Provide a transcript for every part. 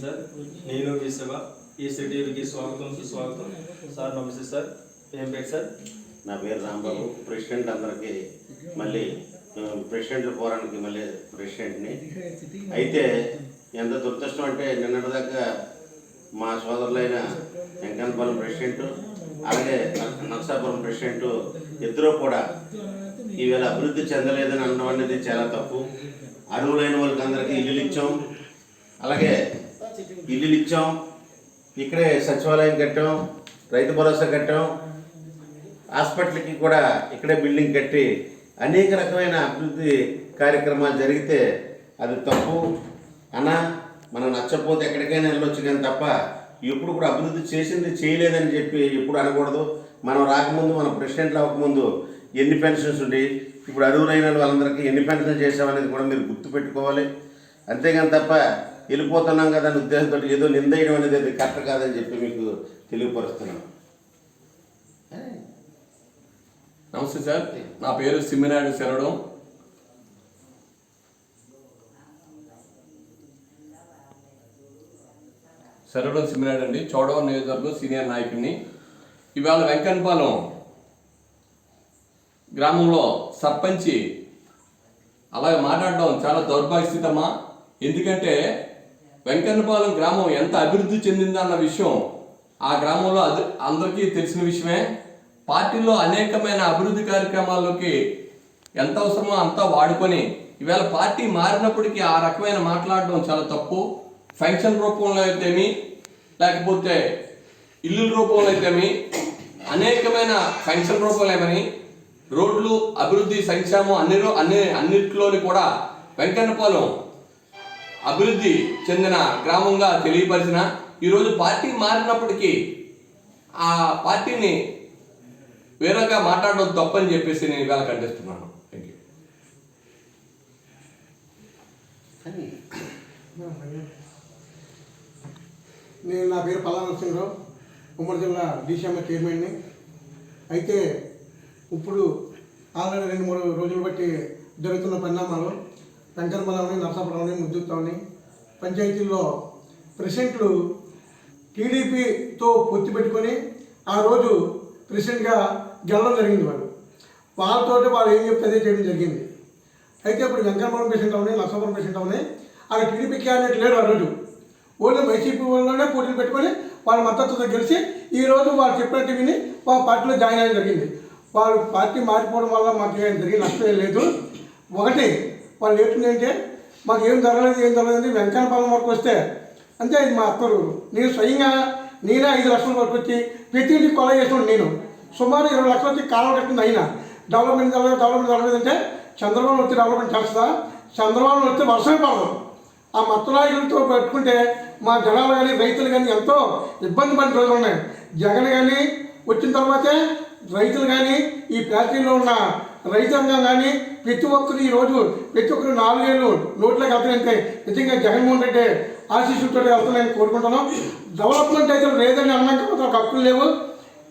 మన సార్. నేను ఈ సభ ఈ సిటీకి స్వాగతం సుస్వాగతం. సార్ నమస్తే సార్. ఏం పేరు సార్? నా పేరు రాంబాబు. ప్రెసిడెంట్ అందరికీ మళ్ళీ ప్రెసిడెంట్లు ప్రెసిడెంట్ల పోరానికి మళ్ళీ ప్రెసిడెంట్ని. అయితే ఎంత దురదృష్టం అంటే నిన్నటిదాకా మా సోదరులైన వెంకన్నపాలెం ప్రెసిడెంట్ అలాగే నర్సాపురం ప్రెసిడెంట్ ఇద్దరు కూడా ఈవేళ అభివృద్ధి చెందలేదని అనడం అనేది చాలా తప్పు. అర్హులైన వాళ్ళకి అందరికీ ఇల్లు ఇచ్చాం అలాగే ఇల్లులు ఇచ్చాం ఇక్కడే సచివాలయం కట్టాం రైతు భరోసా కట్టాం. హాస్పిటల్కి కూడా ఇక్కడే బిల్డింగ్ కట్టి అనేక రకమైన అభివృద్ధి కార్యక్రమాలు జరిగితే అది తప్పు. అన్నా మనం నచ్చకపోతే ఎక్కడికైనా వెళ్ళొచ్చు కానీ తప్ప ఎప్పుడు కూడా అభివృద్ధి చేసింది చేయలేదని చెప్పి ఎప్పుడు అనకూడదు. మనం రాకముందు మన ప్రెసిడెంట్లు అవ్వకముందు ఎన్ని పెన్షన్స్ ఉండి ఇప్పుడు అరువులైన వాళ్ళందరికీ ఎన్ని పెన్షన్ చేసామనేది కూడా మీరు గుర్తుపెట్టుకోవాలి. అంతేగాని తప్ప వెళ్ళిపోతున్నాం కదా అనే ఉద్దేశంతో ఏదో నిందేయడం అనేది అది కరెక్ట్ కాదని చెప్పి మీకు తెలియపరుస్తున్నాను. నమస్తే సార్. నా పేరు సిమ్మినాయుడు శరణం. శరణం సిమ్మినాయుడు అండి. చోడవరం నియోజకవర్గం సీనియర్ నాయకుడిని. ఇవాళ వెంకన్పాలెం గ్రామంలో సర్పంచి. అలాగే మాట్లాడడం చాలా దౌర్భాగ్యస్థితమ్మా ఎందుకంటే వెంకన్నపాలెం గ్రామం ఎంత అభివృద్ధి చెందిందన్న విషయం ఆ గ్రామంలో అది అందరికీ తెలిసిన విషయమే. పార్టీలో అనేకమైన అభివృద్ధి కార్యక్రమాల్లోకి ఎంత అవసరమో అంతా వాడుకొని ఈవేళ పార్టీ మారినప్పటికీ ఆ రకమైన మాట్లాడడం చాలా తప్పు. ఫంక్షన్ రూపంలో అయితేమి లేకపోతే ఇల్లుల రూపంలో అయితేమి అనేకమైన ఫంక్షన్ రూపంలో ఏమని రోడ్లు అభివృద్ధి సంక్షేమం అన్ని అన్ని అన్నిట్లోని కూడా వెంకన్నపాలెం అభివృద్ధి చెందిన గ్రామంగా తెలియపరిచిన ఈరోజు పార్టీ మారినప్పటికీ ఆ పార్టీని వేరేగా మాట్లాడడం తప్పని చెప్పేసి నేను ఇవాళ ఖండిస్తున్నాను. థ్యాంక్ యూ నేను నా పేరు పల్లా నరసింహరావు ఉమ్మడి జిల్లా డిసిఎంఏ చైర్మన్ని. అయితే ఇప్పుడు ఆల్రెడీ రెండు మూడు రోజులు బట్టి జరుగుతున్న పరిణామాలు వెంకటమలని నరసాపురంని ముద్దుతామని పంచాయతీల్లో ప్రెసిడెంట్లు టీడీపీతో పొత్తి పెట్టుకొని ఆ రోజు ప్రెసిడెంట్గా గెలవడం జరిగింది వాళ్ళు. వాళ్ళతోటి వాళ్ళు ఏం చెప్తే అదే చేయడం జరిగింది. అయితే ఇప్పుడు వెంకటపురం ప్రెసిడెంట్ అవని నరసాపురం ప్రెసిడెంట్ అవని అక్కడ టీడీపీ క్యాండిడేట్ లేరు ఆ రోజు. ఓన్లీ వైసీపీ వాళ్ళలోనే పోటీలు పెట్టుకొని వాళ్ళ మద్దతుతో గెలిచి ఈ రోజు వాళ్ళు చెప్పినట్టు విని వాళ్ళ పార్టీలో జాయిన్ అయ్యడం జరిగింది. వాళ్ళు పార్టీ మారిపోవడం వల్ల మాకు ఏం జరిగిన నష్టం లేదు. ఒకటి వాళ్ళు ఏంటంటే మాకు ఏం జరగలేదు ఏం జరగలేదు వెంకన్నపాలెం వరకు వస్తే అంతే ఇది మా అత్తరు నేను స్వయంగా నేనే ఐదు లక్షల వరకు వచ్చి ప్రతి ఇంటికి కొల చేసిన నేను. సుమారు ఇరవై లక్షలు వచ్చి కాలం కట్టింది అయినా డెవలప్మెంట్ జరగలేదు డెవలప్మెంట్ జరగలేదు అంటే చంద్రబాబు వచ్చి డెవలప్మెంట్ చేస్తా. చంద్రబాబు వస్తే వర్షమే పడదు. ఆ మత్తనాయకులతో పెట్టుకుంటే మా జనాలు కానీ రైతులు కానీ ఎంతో ఇబ్బంది పడిన రోజులు ఉన్నాయి. జగన్ కానీ వచ్చిన తర్వాతే రైతులు కానీ ఈ ఫ్యాక్టరీలో ఉన్న రైతాంగం కానీ ప్రతి ఒక్కరు ఈ రోజు ప్రతి ఒక్కరు నాలుగేళ్ళు నోట్లోకి వెళ్తాయంటే నిజంగా జగన్మోహన్ రెడ్డి ఆశీస్సులతో వెళ్తానని కోరుకుంటున్నాం. డెవలప్మెంట్ అయితే లేదని అన్నాక మాత్రం హక్కులు లేవు.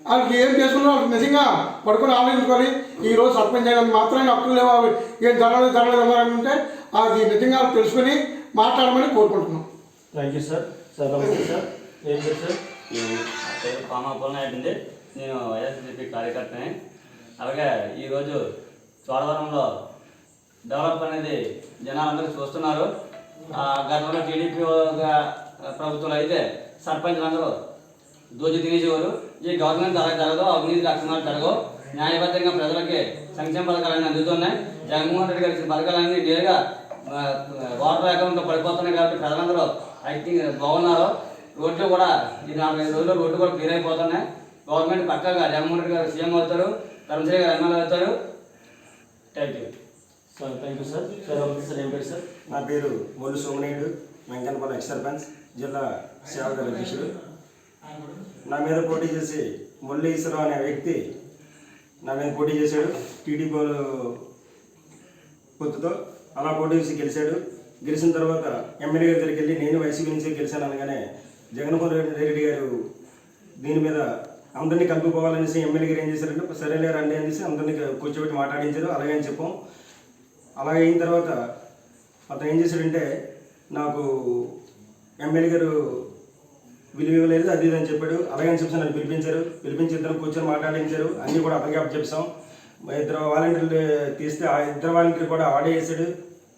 వాళ్ళకి ఏం చేసుకున్నా వాళ్ళకి నిజంగా పడుకొని ఆలోచించుకోవాలి ఈ రోజు సర్పంచ్ అయినందుకు మాత్రమే హక్కులు లేవు. అవి ఏం జరగలేదు జరగలేదు అన్నారంటే అది నిజంగా తెలుసుకొని మాట్లాడమని కోరుకుంటున్నాం. థ్యాంక్ యూ సార్ సార్ నమస్తే సార్ ఏం సార్ నేను పామాపురం నాయుడు నేను వైఎస్ఆర్సీపీ కార్యకర్తని. అలాగే ఈరోజు చోడవరంలో డెవలప్ అనేది జనాలందరూ చూస్తున్నారు. గతంలో టీడీపీ ప్రభుత్వంలో అయితే సర్పంచ్లందరూ దోచి తినేసేవారు. ఈ గవర్నమెంట్ అలా జరగదు అవినీతి లక్షణాలు జరగవు. న్యాయబద్ధంగా ప్రజలకి సంక్షేమ పథకాలన్నీ అందుతున్నాయి. జగన్మోహన్ రెడ్డి గారు ఇచ్చిన పథకాలన్నీ నేరుగా వాటర్ అకౌంట్లో పడిపోతున్నాయి కాబట్టి ప్రజలందరూ ఐ థింక్ బాగున్నారు. రోడ్లు కూడా ఈ నాలుగైదు రోజుల్లో రోడ్లు కూడా క్లియర్ అయిపోతున్నాయి. గవర్నమెంట్ పక్కగా జగన్మోహన్ రెడ్డి గారు సీఎం అవుతారు. ధర్మశ్రీ గారు ఎమ్మెల్యే అవుతారు thank you sir thank you sir sir sir ఏం పేరు సార్ నా పేరు మొల్లు సోమనేయుడు వెంకన్నపల్లి ఎక్స్ సర్పంచ్ జిల్లా సేవక అధ్యక్షుడు. నా మీద పోటీ చేసి మొల్లి ఈశ్వరరావు అనే వ్యక్తి నా మీద పోటీ చేశాడు. టీడీపీ పొత్తుతో అలా పోటీ చేసి గెలిచాడు. గెలిచిన తర్వాత ఎమ్మెల్యే గారి దగ్గరికి వెళ్ళి నేను వైసీపీ నుంచి గెలిచాను అనగానే జగన్మోహన్ రెడ్డి రెడ్డి గారు దీని మీద అందరినీ కలుపుకోవాలనేసి ఎమ్మెల్యే గారు ఏం చేశారంటే సరేలే రండి అనేసి అందరినీ కూర్చోబెట్టి మాట్లాడించారు. అలాగే అని చెప్పాం. అలాగే అయిన తర్వాత అతను ఏం చేశాడంటే నాకు ఎమ్మెల్యే గారు విలువ ఇవ్వలేదు అది ఇది అని చెప్పాడు. అలాగే అని చెప్పి నన్ను పిలిపించారు. పిలిపించి ఇద్దరు కూర్చొని మాట్లాడించారు. అన్నీ కూడా అతనికి అప్పు చెప్పాం ఇద్దరు వాలంటీర్లు తీస్తే ఆ ఇద్దరు వాలంటీర్ కూడా ఆడే వేసాడు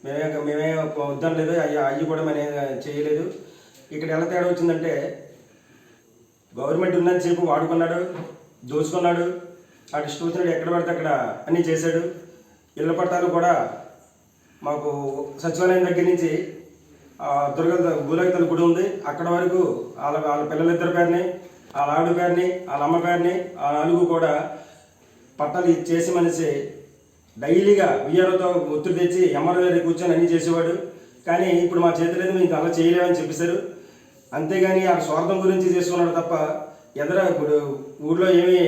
మేమే మేమే వద్దనలేదు. అయ్యి అయ్యి కూడా మేము చేయలేదు. ఇక్కడ ఎలా తేడా వచ్చిందంటే గవర్నమెంట్ ఉందని చెప్పి వాడుకున్నాడు దోచుకున్నాడు. అటు ఇష్టం ఎక్కడ పడితే అక్కడ అన్నీ చేశాడు. ఇళ్ళ పట్టాలు కూడా మాకు సచివాలయం దగ్గర నుంచి దుర్గత దుర్గ భూలగితల గుడి ఉంది. అక్కడ వరకు వాళ్ళ వాళ్ళ పిల్లలిద్దరి పేరుని వాళ్ళ ఆవిడ పేరుని వాళ్ళ అమ్మ పేరుని ఆ నాలుగు కూడా పట్టాలు చేసి మనిషి డైలీగా విఆర్ఓతో ఒత్తిడి తెచ్చి ఎంఆర్ఓ దగ్గర కూర్చొని అన్నీ చేసేవాడు. కానీ ఇప్పుడు మా చేతులైతే మీకు అలా చేయలేమని చెప్పేశారు. అంతేగాని ఆ స్వార్థం గురించి చేసుకున్నాడు తప్ప ఎదర ఇప్పుడు ఊళ్ళో ఏమీ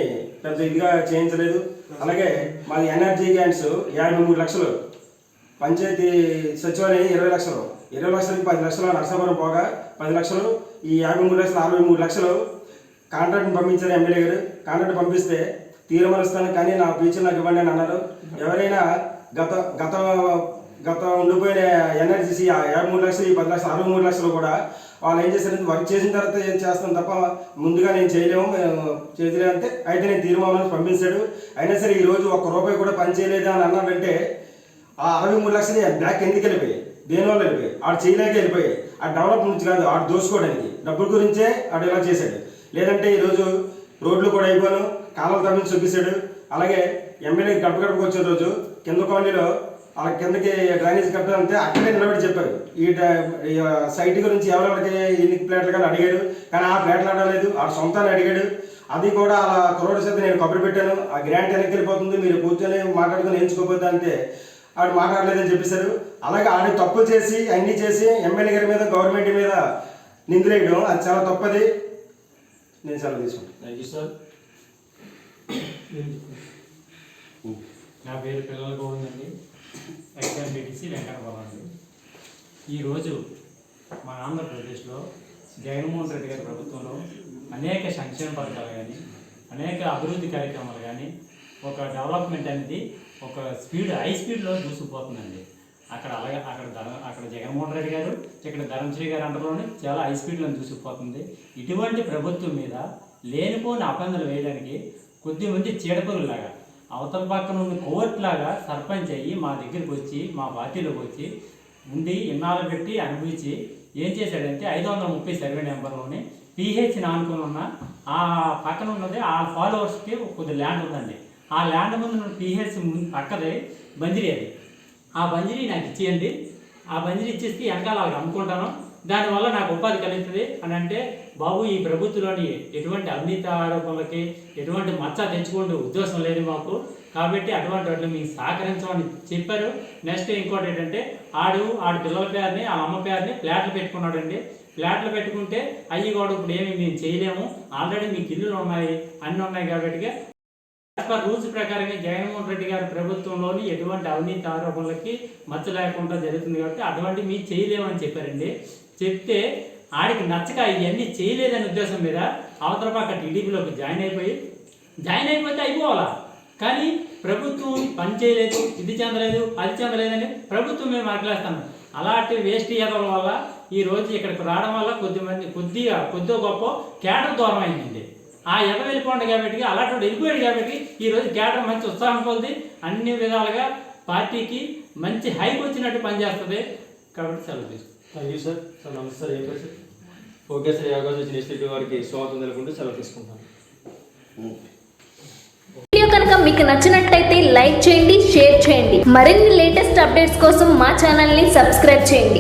పెద్ద ఇదిగా చేయించలేదు. అలాగే మాది ఎన్ఆర్జీ గ్యాండ్స్ యాభై మూడు లక్షలు. పంచాయతీ సచివాలయం ఇరవై లక్షలు. ఇరవై లక్షలకి పది లక్షలు నరసాపురం పోగా పది లక్షలు. ఈ యాభై మూడు లక్షలు అరవై మూడు లక్షలు కాంట్రాక్ట్ని పంపించారు ఎమ్మెల్యే గారు. కాంట్రాక్ట్ పంపిస్తే తీర్మానిస్తాను కానీ నా ఫీచర్ నాకు ఇవ్వండి అని అన్నారు. ఎవరైనా గత గత గత ఉండిపోయిన ఎన్ఆర్జీసీ యాభై మూడు లక్షలు ఈ పది లక్షలు అరవై మూడు లక్షలు కూడా వాళ్ళు ఏం చేశారంటే వర్క్ చేసిన తర్వాత ఏం చేస్తాం తప్ప ముందుగా నేను చేయలేము మేము చేయలేము అంటే అయితే నేను తీర్మానం పంపించాడు. అయినా సరే ఈరోజు ఒక్క రూపాయి కూడా పని చేయలేదు అని అన్నాడంటే ఆ అరవై మూడు లక్షలు బ్యాక్ ఎందుకు వెళ్ళిపోయాయి? దేనివల్ల వెళ్ళిపోయాయి? ఆడు చేయలేక వెళ్ళిపోయాయి. ఆ డెవలప్ నుంచి కాదు ఆడు దోసుకోవడానికి. డబ్బుల గురించే ఆడు ఇలా చేశాడు. లేదంటే ఈరోజు రోడ్లు కూడా అయిపోయాను కాలం తప్పించి చూపించాడు అలాగే ఎమ్మెల్యే గడప గడపకు వచ్చిన రోజు కింద కాలనీలో ఆ కిందకి డ్రైనేజ్ కట్టాలంటే అక్కడే నిలబడి చెప్పారు. ఈ సైట్ గురించి ఎవరెవరికి ఎన్ని ప్లేట్లు కానీ అడిగాడు కానీ ఆ ప్లేట్లు అడగలేదు ఆ సొంతాన్ని అడిగాడు. అది కూడా అలా కురోడు చేత నేను కబురు పెట్టాను. ఆ గ్రాంట్ వెనక్కి వెళ్ళిపోతుంది. మీరు కూర్చొని మాట్లాడుకుని ఎంచుకోకపోతే అంటే ఆడు మాట్లాడలేదని చెప్పేశారు. అలాగే ఆడు తప్పు చేసి అన్ని చేసి ఎమ్మెల్యే గారి మీద గవర్నమెంట్ మీద నిందిలేయడం అది చాలా తప్పది. నేను సెలవు తీసుకుంటాను. థ్యాంక్ యూ సార్ నా పేరు పిల్లల గోవింద్ అండి. ఎక్స్ఎంపీటీసీ వెంకటబాబు ఈరోజు మన ఆంధ్రప్రదేశ్లో జగన్మోహన్ రెడ్డి గారి ప్రభుత్వంలో అనేక సంక్షేమ పథకాలు కానీ అనేక అభివృద్ధి కార్యక్రమాలు కానీ ఒక డెవలప్మెంట్ అనేది ఒక స్పీడ్ హై స్పీడ్లో దూసుకుపోతుందండి. అక్కడ అలాగే అక్కడ ధర అక్కడ జగన్మోహన్ రెడ్డి గారు ఇక్కడ ధర్మశ్రీ గారు అంటలోనే చాలా హై స్పీడ్లో దూసుకుపోతుంది. ఇటువంటి ప్రభుత్వం మీద లేనిపోని అపందలు వేయడానికి కొద్దిమంది చీడపరులాగా అవతల పక్కన ఉన్న కోర్ట్ లాగా సర్పంచ్ అయ్యి మా దగ్గరికి వచ్చి మా పార్టీలోకి వచ్చి ఉండి ఇన్నాళ్ళు పెట్టి అనుభవించి ఏం చేశాడంటే ఐదు వందల ముప్పై సర్వే నెంబర్లోని పిహెచ్ ఆనుకుని ఉన్న ఆ పక్కన ఉన్నది ఆ ఫాలోవర్స్కి కొద్ది ల్యాండ్ ఉందండి. ఆ ల్యాండ్ ముందు పిహెచ్ పక్కదే బంజిరి అది. ఆ బంజిరి నాకు ఇచ్చేయండి. ఆ బంజిరి ఇచ్చేసి వెనకాల అనుకుంటాను అమ్ముకుంటాను. దానివల్ల నాకు ఉపాధి కలుగుతుంది అని అంటే బాబు ఈ ప్రభుత్వంలోని ఎటువంటి అవినీతి ఆరోపణలకి ఎటువంటి మచ్చ తెచ్చుకుంటూ ఉద్దేశం లేదు మాకు. కాబట్టి అటువంటి వాటిని మీకు సహకరించమని చెప్పారు. నెక్స్ట్ ఇంకోటి ఏంటంటే ఆడు ఆడు పిల్లల పేరుని ఆ అమ్మ పేరుని ఫ్లాట్లు పెట్టుకున్నాడండి. ఫ్లాట్లు పెట్టుకుంటే అయ్యి కూడా ఇప్పుడు ఏమి మేము చేయలేము. ఆల్రెడీ మీకు ఇల్లులు ఉన్నాయి అన్నీ ఉన్నాయి కాబట్టి పర్ రూల్స్ ప్రకారంగా జగన్మోహన్ రెడ్డి గారి ప్రభుత్వంలోని ఎటువంటి అవినీతి ఆరోపణలకి మచ్చ లేకుండా జరుగుతుంది కాబట్టి అటువంటి మీరు చేయలేమని చెప్పారండి. చెప్తే ఆడికి నచ్చక ఇవన్నీ చేయలేదనే ఉద్దేశం మీద అవతల పక్క టీడీపీలోకి జాయిన్ అయిపోయి జాయిన్ అయిపోతే అయిపోవాలా? కానీ ప్రభుత్వం పని చేయలేదు ఇది చెందలేదు అది చెందలేదని ప్రభుత్వం మేము మాట్లాడతాను అలాంటి వేస్ట్ ఎదవల వల్ల ఈరోజు ఇక్కడికి రావడం వల్ల కొద్దిమంది కొద్దిగా కొద్దిగా గొప్ప కేటర్ దూరం అయిందండి. ఆ ఎద వెళ్ళిపోండి కాబట్టి అలాంటి వెళ్ళిపోయాడు కాబట్టి ఈ రోజు కేటర్ మంచి ఉత్సాహం పొంది అన్ని విధాలుగా పార్టీకి మంచి హైక్ వచ్చినట్టు పనిచేస్తుంది. కాబట్టి సెలవు తీసుకుంటాం థ్యాంక్ యూ సార్ సార్ నమస్తే సార్ ఏం పేరు సార్ ఓకే సార్ ఈ అవకాశం ఇచ్చిన ఇన్స్టిట్యూట్ వారికి స్వాగతం తెలుపుకుంటూ సెలవు తీసుకుంటాను. వీడియో కనుక మీకు నచ్చినట్లయితే లైక్ చేయండి షేర్ చేయండి. మరిన్ని లేటెస్ట్ అప్డేట్స్ కోసం మా ఛానల్ని సబ్స్క్రైబ్ చేయండి.